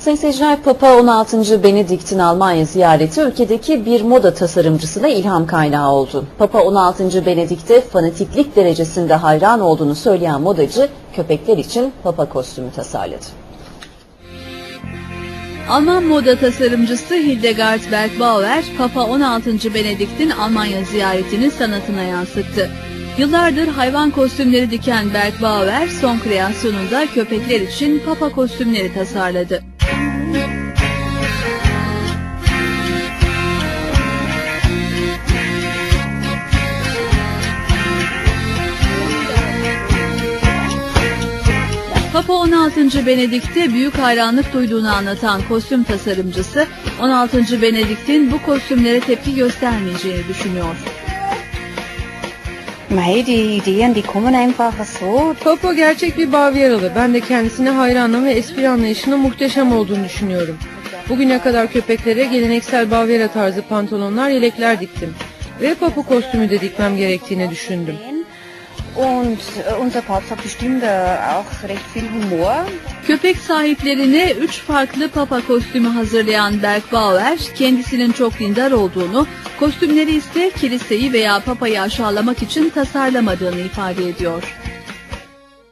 Sayın seyirciler, Papa 16. Benedikt'in Almanya ziyareti ülkedeki bir moda tasarımcısına ilham kaynağı oldu. Papa 16. Benedikt'e fanatiklik derecesinde hayran olduğunu söyleyen modacı, köpekler için Papa kostümü tasarladı. Alman moda tasarımcısı Hildegard Bergbauer, Papa 16. Benedikt'in Almanya ziyaretini sanatına yansıttı. Yıllardır hayvan kostümleri diken Bergbauer, son kreasyonunda köpekler için papa kostümleri tasarladı. Papa 16. Benedikt'e büyük hayranlık duyduğunu anlatan kostüm tasarımcısı, 16. Benedikt'in bu kostümlere tepki göstermeyeceğini düşünüyor. Mei, die Ideen, die kommen einfach so. Papa gerçek bir Bavyeralı. Ben de kendisine hayranım ve espri anlayışının muhteşem olduğunu düşünüyorum. Bugüne kadar köpeklere geleneksel Bavyera tarzı pantolonlar, yelekler diktim. Ve Papa kostümü de dikmem gerektiğini düşündüm. Und äh, unser Papst hat bestimmt äh, auch recht viel Humor. Köpek sahiplerine 3 farklı papa kostümü hazırlayan Bergbauer, kendisinin çok dindar olduğunu, kostümleri ise kiliseyi veya papayı aşağılamak için tasarlamadığını ifade ediyor.